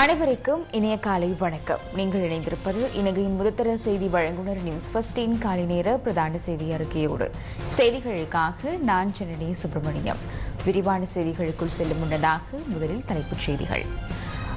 அனைவருக்கும் இணைய காலை வணக்கம். நீங்கள் இணைந்திருப்பது இணங்கையின் முதத்தர செய்தி வழங்குனர் நியூஸ் ஃபர்ஸ்டின் காலை நேர பிரதான செய்தி அறிக்கையோடு. செய்திகளுக்காக நான் சென்னனி சுப்பிரமணியம். விரிவான செய்திகளுக்குள் செல்லும் முன்னதாக முதலில் தலைப்புச் செய்திகள்.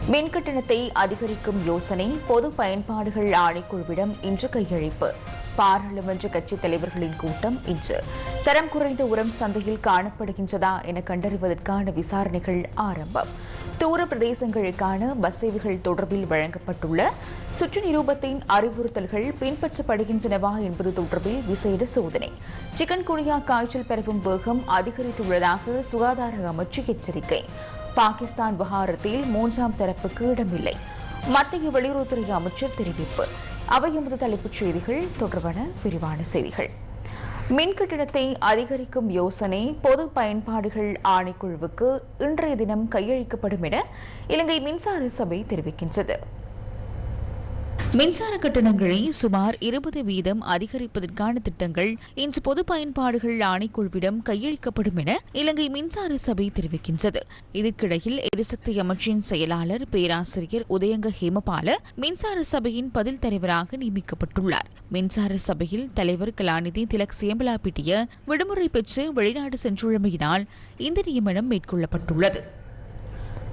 மின் கட்டணத்தை அதிகரிக்கும் யோசனை பொது பயன்பாடுகள் ஆணைக்குழுவிடம் இன்று கையளிப்பு. பாராளுமன்ற கட்சித் தலைவர்களின் கூட்டம் இன்று. தரம் குறைந்த உரம் சந்தையில் காணப்படுகின்றதா என கண்டறிவதற்கான விசாரணைகள் ஆரம்பம். தூர பிரதேசங்களுக்கான பஸ் சேவைகள் தொடர்பில் வழங்கப்பட்டுள்ள சுற்று நிரூபத்தின் அறிவுறுத்தல்கள் பின்பற்றப்படுகின்றனவா என்பது தொடர்பில் விசேட சோதனை. சிக்கன் குனியா காய்ச்சல் பரவும் வேகம் அதிகரித்துள்ளதாக சுகாதார அமைச்சு எச்சரிக்கை. பாகிஸ்தான் விவகாரத்தில் மூன்றாம் தரப்புக்கு இடமில்லை. மத்திய வெளியுறவுத்துறை அமைச்சர் தெரிவிப்பு. அவை எமது தலைப்புச் செய்திகள். தொடர்பான விரிவான செய்திகள். மின் கட்டிடத்தை அதிகரிக்கும் யோசனை பொது பயன்பாடுகள் ஆணைக்குழுவுக்கு இன்றைய தினம் கையளிக்கப்படும் என இலங்கை மின்சார சபை தெரிவிக்கின்றது. மின்சார கட்டணங்களை சுமார் இருபது வீதம் அதிகரிப்பதற்கான திட்டங்கள் இன்று பொது பயன்பாடுகள் ஆணைக்குழுவிடம் கையளிக்கப்படும் என இலங்கை மின்சார சபை தெரிவிக்கின்றது. இதற்கிடையில் எரிசக்தி அமைச்சின் செயலாளர் பேராசிரியர் உதயங்க ஹேமபால மின்சார சபையின் பதில் தலைவராக நியமிக்கப்பட்டுள்ளார். மின்சார சபையில் தலைவர் கலாநிதி திலக் சேம்பலாபிட்டிய விடுமுறை பெற்று வெளிநாடு சென்றுள்ளமையினால் இந்த நியமனம் மேற்கொள்ளப்பட்டுள்ளது.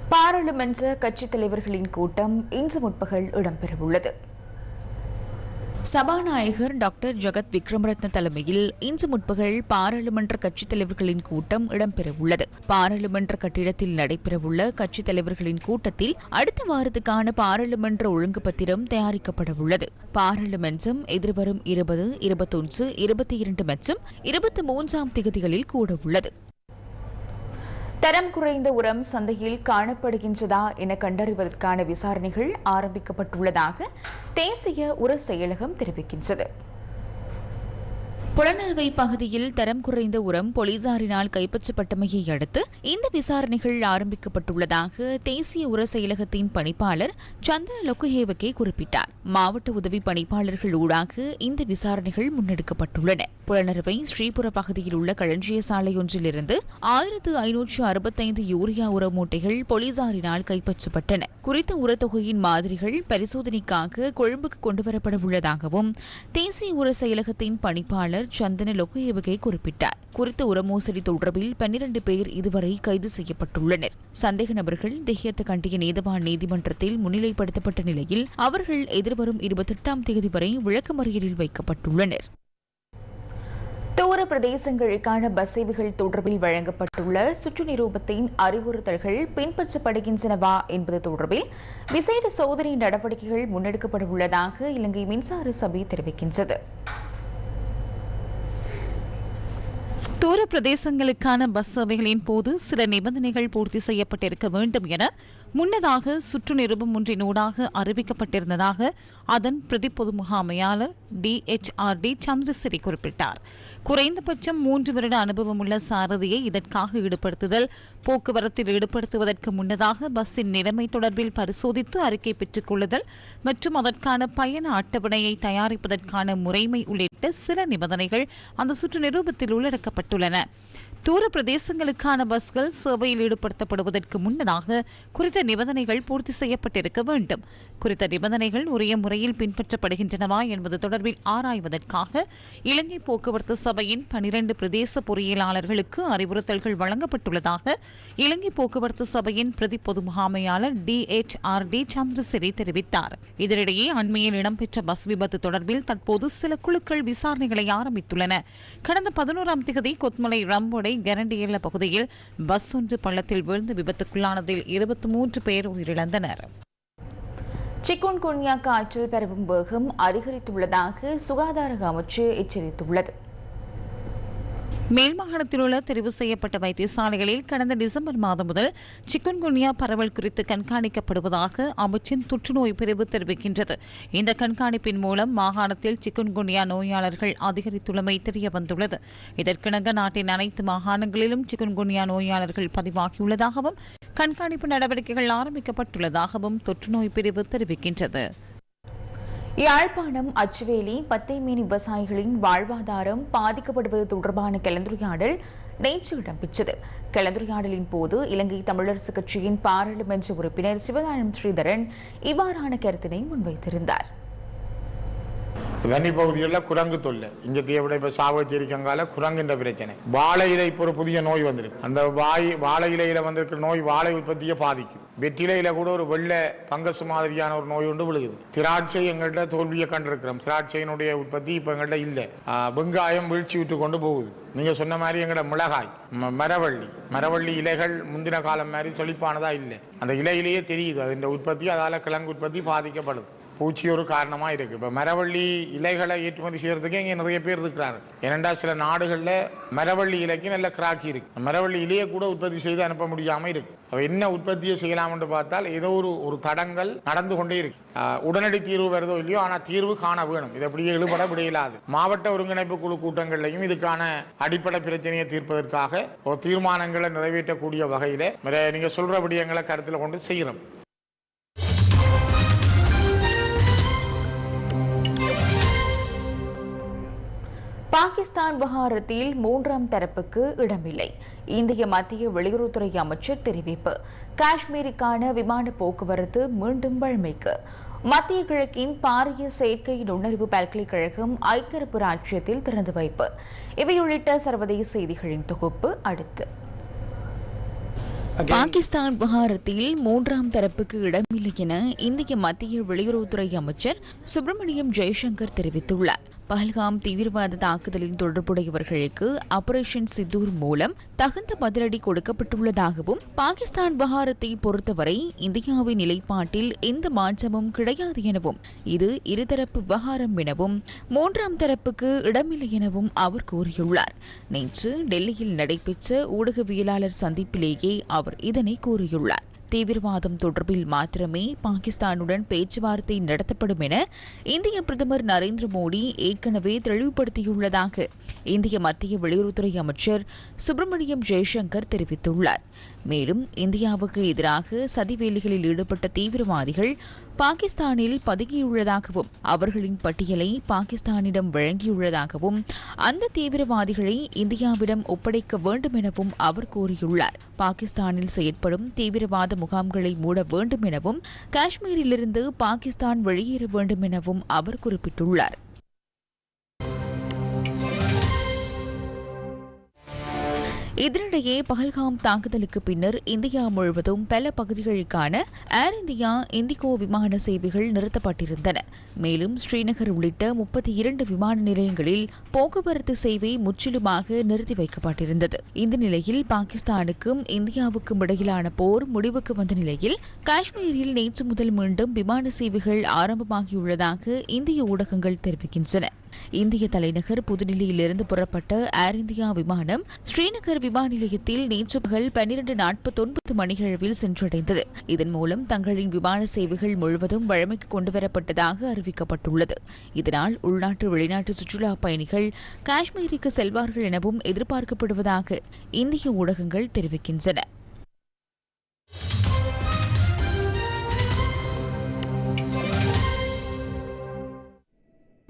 பாராளுமன்ற கட்சித் தலைவர்களின் கூட்டம் இன்று முற்பகல் இடம்பெறவுள்ளது. சபாநாயகர் டாக்டர் ஜெகத் விக்ரமரத்ன தலைமையில் இன்று முற்பகல் பாராளுமன்ற கட்சித் தலைவர்களின் கூட்டம் இடம்பெறவுள்ளது. பாராளுமன்ற கட்டிடத்தில் நடைபெறவுள்ள கட்சித் தலைவர்களின் கூட்டத்தில் அடுத்த வாரத்துக்கான பாராளுமன்ற ஒழுங்கு பத்திரம் தயாரிக்கப்படவுள்ளது. பாராளுமன்றம் எதிர்வரும் இருபது இருபத்தொன்று இருபத்தி இரண்டு மற்றும் இருபத்தி மூன்றாம் திகதிகளில் கூடவுள்ளது. தரம் குறைந்த உரம் சந்தையில் காணப்படுகின்றதா என கண்டறிவதற்கான விசாரணைகள் ஆரம்பிக்கப்பட்டுள்ளதாக தேசிய உர செயலகம் தெரிவிக்கின்றது. புலனறுவை பகுதியில் தரம் குறைந்த உரம் போலீசாரினால் கைப்பற்றப்பட்டமையை அடுத்து இந்த விசாரணைகள் ஆரம்பிக்கப்பட்டுள்ளதாக தேசிய உர செயலகத்தின் பணிப்பாளர் சந்திர லொக்குஹேவகே குறிப்பிட்டார். மாவட்ட உதவி பணிப்பாளர்கள் ஊடாக இந்த விசாரணைகள் முன்னெடுக்கப்பட்டுள்ளன. புலனறுவை ஸ்ரீபுர பகுதியில் உள்ள களஞ்சிய சாலை ஒன்றிலிருந்து ஆயிரத்து ஐநூற்று அறுபத்தைந்து யூரியா உர மூட்டைகள் போலீசாரினால் கைப்பற்றப்பட்டன. குறித்த உரத்தொகையின் மாதிரிகள் பரிசோதனைக்காக கொழும்புக்கு கொண்டுவரப்பட உள்ளதாகவும் தேசிய உர செயலகத்தின் பணிப்பாளர் சந்தன லொகேவகை குறிப்பிட்டார். குறித்த உரமோசடி தொடர்பில் பன்னிரண்டு பேர் இதுவரை கைது செய்யப்பட்டுள்ளனர். சந்தேக நபர்கள் தெஹியத்த கண்டிய நீதவான் நீதிமன்றத்தில் முன்னிலைப்படுத்தப்பட்ட நிலையில் அவர்கள் எதிர்வரும் இருபத்தெட்டாம் தேதி வரை விளக்கமறியலில் வைக்கப்பட்டுள்ளனர். தூர பிரதேசங்களுக்கான பஸ் சேவைகள் தொடர்பில் வழங்கப்பட்டுள்ள சுற்று நிரூபத்தின் அறிவுறுத்தல்கள் பின்பற்றப்படுகின்றனவா என்பது தொடர்பில் விசேட சோதனை நடவடிக்கைகள் முன்னெடுக்கப்பட உள்ளதாக இலங்கை மின்சார சபை தெரிவிக்கின்றது. தூர பிரதேசங்களுக்கான பஸ் சேவைகளின் போது சில நிபந்தனைகள் பூர்த்தி செய்யப்பட்டிருக்க வேண்டும் என முன்னதாக சுற்று நிருபம் ஒன்றினூடாக அறிவிக்கப்பட்டிருந்ததாக அதன் பிரதி பொது முகாமையாளர் D H R D Chandrasiri குறிப்பிட்டார். குறைந்தபட்சம் மூன்று வருட அனுபவம் உள்ள சாரதியை இதற்காக ஈடுபடுத்துதல் போக்குவரத்தில் ஈடுபடுத்துவதற்கு முன்னதாக பஸ்ஸின் நிலைமை தொடர்பில் பரிசோதித்து அறிக்கை பெற்றுக் கொள்ளுதல் மற்றும் அதற்கான பயண அட்டவணையை தயாரிப்பதற்கான முறைமை உள்ளிட்ட சில நிபந்தனைகள் அந்த சுற்று நிரூபத்தில் உள்ளடக்கப்பட்டுள்ளன. தெரிவித்துள்ளன தூர பிரதேசங்களுக்கான பஸ்கள் சேவையில் ஈடுபடுத்தப்படுவதற்கு முன்னதாக குறித்த நிபந்தனைகள் பூர்த்தி செய்யப்பட்டிருக்க வேண்டும். குறித்த நிபந்தனைகள் உரிய முறையில் பின்பற்றப்படுகின்றனவா என்பது தொடர்பில் ஆராய்வதற்காக இலங்கை போக்குவரத்து சபையின் பனிரண்டு பிரதேச பொறியியலாளர்களுக்கு அறிவுறுத்தல்கள் வழங்கப்பட்டுள்ளதாக இலங்கை போக்குவரத்து சபையின் பிரதி பொது முகாமையாளர் D H R D Chandrasiri தெரிவித்தார். இதனிடையே அண்மையில் இடம்பெற்ற பஸ் விபத்து தொடர்பில் தற்போது சில குழுக்கள் விசாரணைகளை ஆரம்பித்துள்ளன. கடந்த பதினோராம் திகதி கொத்மலை ரம்போடை கரண்டியல்ல பகுதியில் பஸ் ஒன்று பள்ளத்தில் விழுந்து விபத்துக்குள்ளானதில் இருபத்தி மூன்று பேர் உயிரிழந்தனர். சிக்குன் குன்யா காய்ச்சல் பரவும் வேகம் அதிகரித்துள்ளதாக சுகாதார அமைச்சு எச்சரித்துள்ளது. மேல் மாகாணத்தில் உள்ள தெரிவு செய்யப்பட்ட வைத்தியசாலைகளில் கடந்த டிசம்பர் மாதம் முதல் சிக்கன்குன்யா பரவல் குறித்து கண்காணிக்கப்படுவதாக அமைச்சின் தொற்றுநோய் பிரிவு தெரிவிக்கின்றது. இந்த கண்காணிப்பின் மூலம் மாகாணத்தில் சிக்கன்குன்யா நோயாளர்கள் அதிகரித்துள்ளமை தெரியவந்துள்ளது. இதற்கிணங்க நாட்டின் அனைத்து மாகாணங்களிலும் சிக்கன்குன்யா நோயாளர்கள் பதிவாகியுள்ளதாகவும் கண்காணிப்பு நடவடிக்கைகள் ஆரம்பிக்கப்பட்டுள்ளதாகவும் தொற்றுநோய் பிரிவு தெரிவிக்கின்றது. யாழ்ப்பாணம் அச்சுவேலி பத்தை மீன் விவசாயிகளின் வாழ்வாதாரம் பாதிக்கப்படுவது தொடர்பான கலந்துரையாடல் நேற்று இடம்பெற்றது. கலந்துரையாடலின் போது இலங்கை தமிழரசு கட்சியின் பாராளுமன்ற உறுப்பினர் சிவதானம் ஸ்ரீதரன் இவ்வாறான கருத்தினை முன்வைத்திருந்தார். வன்னி பகுதிகளில் குரங்கு தொல்லை. இங்க விட இப்ப சாவச்சேரிக்கங்கால குரங்குன்ற பிரச்சனை. வாழை இலை இப்போ ஒரு புதிய நோய் வந்திருக்கு. அந்த வாய் வாழை இலையில வந்திருக்கிற நோய் வாழை உற்பத்தியை பாதிக்கும் வெற்றிலையில கூட ஒரு வெள்ளை பங்கசு மாதிரியான ஒரு நோய் ஒன்று விழுகுது. திராட்சை எங்கள்கிட்ட தோல்வியை கண்டிருக்கிறோம். திராட்சையினுடைய உற்பத்தி இப்ப எங்கள்கிட்ட இல்லை. வெங்காயம் வீழ்ச்சி விட்டு கொண்டு போகுது. நீங்க சொன்ன மாதிரி எங்கட மிளகாய் ம- மரவள்ளி. மரவள்ளி இலைகள் முந்தின காலம் மாதிரி செழிப்பானதா இல்லை. அந்த இலையிலேயே தெரியுது. அதன் உற்பத்தி அதால கிழங்கு உற்பத்தி பாதிக்கப்படுது. பூச்சி ஒரு காரணமாக இருக்கு இப்போ மரவள்ளி இலைகளை ஏற்றுமதி செய்யறதுக்கு இங்கே நிறைய பேர் இருக்கிறார் ஏனெண்டா சில நாடுகளில் மரவள்ளி இலைக்கு நல்ல கிராக்கி இருக்கு. மரவள்ளி இலையை கூட உற்பத்தி செய்து அனுப்ப முடியாமல் இருக்கு. அப்ப என்ன உற்பத்தியை செய்யலாம் என்று பார்த்தால் ஏதோ ஒரு ஒரு தடங்கள் நடந்து கொண்டே இருக்கு. உடனடி தீர்வு வருதோ இல்லையோ ஆனால் தீர்வு காண வேணும். இது அப்படியே இழுபட விடையிலாது. மாவட்ட ஒருங்கிணைப்பு குழு கூட்டங்கள்லையும் இதுக்கான அடிப்படை பிரச்சனையை தீர்ப்பதற்காக ஒரு தீர்மானங்களை நிறைவேற்றக்கூடிய வகையில் நீங்கள் சொல்கிற விடயங்களை கருத்தில் கொண்டு செய்கிறோம் பாகிஸ்தான் விவகாரத்தில் மூன்றாம் தரப்புக்கு இடமில்லை. இந்திய மத்திய வெளியுறவுத்துறை அமைச்சர் தெரிவிப்பு. காஷ்மீருக்கான விமான போக்குவரத்து மீண்டும் வழமைக்கு. மத்திய கிழக்கின் பாரிய செயற்கை நுண்ணறிவு பல்கலைக்கழகம் ஐக்கியரப்பு ராஜ்யத்தில் திறந்து வைப்பு. இவை உள்ளிட்ட சர்வதேச செய்திகளின் தொகுப்பு அடுத்து. பாகிஸ்தான் விவகாரத்தில் மூன்றாம் தரப்புக்கு இடமில்லை என இந்திய மத்திய வெளியுறவுத்துறை அமைச்சர் சுப்பிரமணியம் ஜெய்சங்கர் தெரிவித்துள்ளார். பஹல்காம் தீவிரவாத தாக்குதலில் தொடர்புடையவர்களுக்கு ஆபரேஷன் சித்தூர் மூலம் தகுந்த பதிலடி கொடுக்கப்பட்டுள்ளதாகவும் பாகிஸ்தான் விவகாரத்தை பொறுத்தவரை இந்தியாவின் நிலைப்பாட்டில் எந்த மாற்றமும் கிடையாது எனவும் இது இருதரப்பு விவகாரம் எனவும் மூன்றாம் தரப்புக்கு இடமில்லை எனவும் அவர் கூறியுள்ளார். நேற்று டெல்லியில் நடைபெற்ற ஊடகவியலாளர் சந்திப்பிலேயே அவர் இதனை கூறியுள்ளார். தீவிரவாதம் தொடர்பில் மாத்திரமே பாகிஸ்தானுடன் பேச்சுவார்த்தை நடத்தப்படும் என இந்திய பிரதமர் நரேந்திர மோடி ஏற்கனவே தெளிவுபடுத்தியுள்ளதாக இந்திய மத்திய வெளியுறவுத்துறை அமைச்சர் சுப்பிரமணியம் ஜெய்சங்கர் தெரிவித்துள்ளார். மேலும் இந்தியாவுக்கு எதிராக சதிவேலிகளில் ஈடுபட்ட தீவிரவாதிகள் பாகிஸ்தானில் பதுங்கியுள்ளதாகவும் அவர்களின் பட்டியலை பாகிஸ்தானிடம் வழங்கியுள்ளதாகவும் அந்த தீவிரவாதிகளை இந்தியாவிடம் ஒப்படைக்க வேண்டும் எனவும் அவர் கூறியுள்ளார். பாகிஸ்தானில் செயற்படும் தீவிரவாத முகாம்களை மூட வேண்டும் எனவும் காஷ்மீரிலிருந்து பாகிஸ்தான் வெளியேற வேண்டும் எனவும் அவர் குறிப்பிட்டுள்ளார். இதனிடையே பஹல்காம் தாக்குதலுக்கு பின்னர் இந்தியா முழுவதும் பல பகுதிகளுக்கான ஏர் இந்தியா இந்திகோ விமான சேவைகள் நிறுத்தப்பட்டிருந்தன. மேலும் ஸ்ரீநகர் உள்ளிட்ட முப்பத்தி இரண்டு விமான நிலையங்களில் போக்குவரத்து சேவை முற்றிலுமாக நிறுத்தி வைக்கப்பட்டிருந்தது. இந்த நிலையில் பாகிஸ்தானுக்கும் இந்தியாவுக்கும் இடையிலான போர் முடிவுக்கு வந்த நிலையில் காஷ்மீரில் நேற்று முதல் மீண்டும் விமான சேவைகள் ஆரம்பமாகியுள்ளதாக இந்திய ஊடகங்கள் தெரிவிக்கின்றன. இந்திய தலைநகர் புதுடில்லியிலிருந்து புறப்பட்ட ஏர் இந்தியா விமானம் ஸ்ரீநகர் விமான நிலையத்தில் நேற்று பகல் பன்னிரண்டு நாற்பத்தொன்பது மணியளவில் சென்றடைந்தது. இதன் மூலம் தங்களின் விமான சேவைகள் முழுவதும் வழமைக்கு கொண்டுவரப்பட்டதாக அறிவிக்கப்பட்டுள்ளது. இதனால் உள்நாட்டு வெளிநாட்டு சுற்றுலா பயணிகள் காஷ்மீருக்கு செல்வார்கள் எனவும் எதிர்பார்க்கப்படுவதாக இந்திய ஊடகங்கள் தெரிவிக்கின்றன.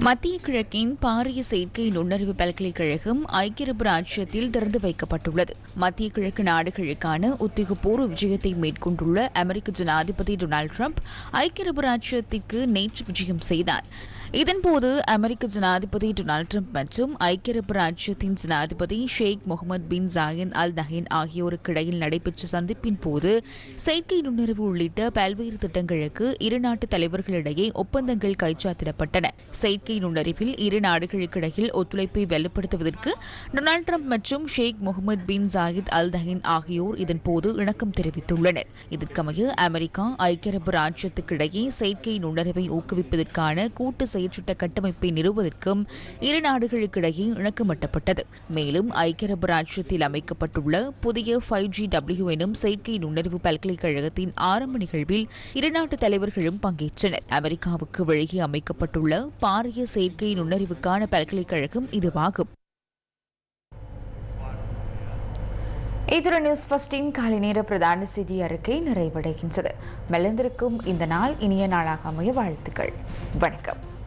மத்திய கிழக்கின் பாரிய செயற்கை நுண்ணறிவு பல்கலைக்கழகம் ஐக்கிய அரபு ராஜ்யத்தில் திறந்து வைக்கப்பட்டுள்ளது. மத்திய கிழக்கு நாடுகளுக்கான உத்தியோகபூர்வ விஜயத்தை மேற்கொண்டுள்ள அமெரிக்க ஜனாதிபதி டொனால்டு ட்ரம்ப் ஐக்கிய அரபு ராஜ்யத்திற்கு நேற்று விஜயம் செய்தார். இதன்போது அமெரிக்க ஜனாதிபதி டொனால்டு ட்ரம்ப் மற்றும் ஐக்கிய அரபு ராஜ்யத்தின் ஜனாதிபதி ஷேக் முகமது பின் ஜாயன் அல் நஹீன் ஆகியோருக்கு இடையில் நடைபெற்ற சந்திப்பின் போது செயற்கை நுண்ணறிவு உள்ளிட்ட பல்வேறு திட்டங்களுக்கு இரு நாட்டு தலைவர்களிடையே ஒப்பந்தங்கள் கைச்சாத்திடப்பட்டன. செயற்கை நுண்ணறிவில் இரு நாடுகளுக்கிடையில் ஒத்துழைப்பை வலுப்படுத்துவதற்கு டொனால்டு ட்ரம்ப் மற்றும் ஷேக் முகமது பின் ஜாயித் அல் நஹீன் ஆகியோர் இதன்போது இணக்கம் தெரிவித்துள்ளனர். இதற்கமைய அமெரிக்கா ஐக்கிய அரபு ராஜ்யத்துக்கிடையே செயற்கை நுண்ணறிவை ஊக்குவிப்பதற்கான கூட்டு செயற்றிட்ட கட்டமைப்பை நிறுவுவதற்கும் இரு நாடுகளுக்கிடையே இணக்கமட்டப்பட்டது. மேலும் ஐக்கிய அரபு ராஜ்யத்தில் அமைக்கப்பட்டுள்ள புதிய ஃபைவ் ஜி டபிள்யூ எனும் செயற்கை நுண்ணறிவு பல்கலைக்கழகத்தின் ஆரம்ப நிகழ்வில் இரு நாட்டு தலைவர்களும் பங்கேற்றனர். அமெரிக்காவுக்கு வெளியே அமைக்கப்பட்டுள்ள பாரிய செயற்கை நுண்ணறிவுக்கான பல்கலைக்கழகம் இதுவாகும். இத்துடன் நியூஸ் ஃபஸ்டின் காலை நேர பிரதான செய்தி அறிக்கை நிறைவடைகின்றது. மெலந்திருக்கும் இந்த நாள் இனிய நாளாக அமைய வாழ்த்துக்கள். வணக்கம்.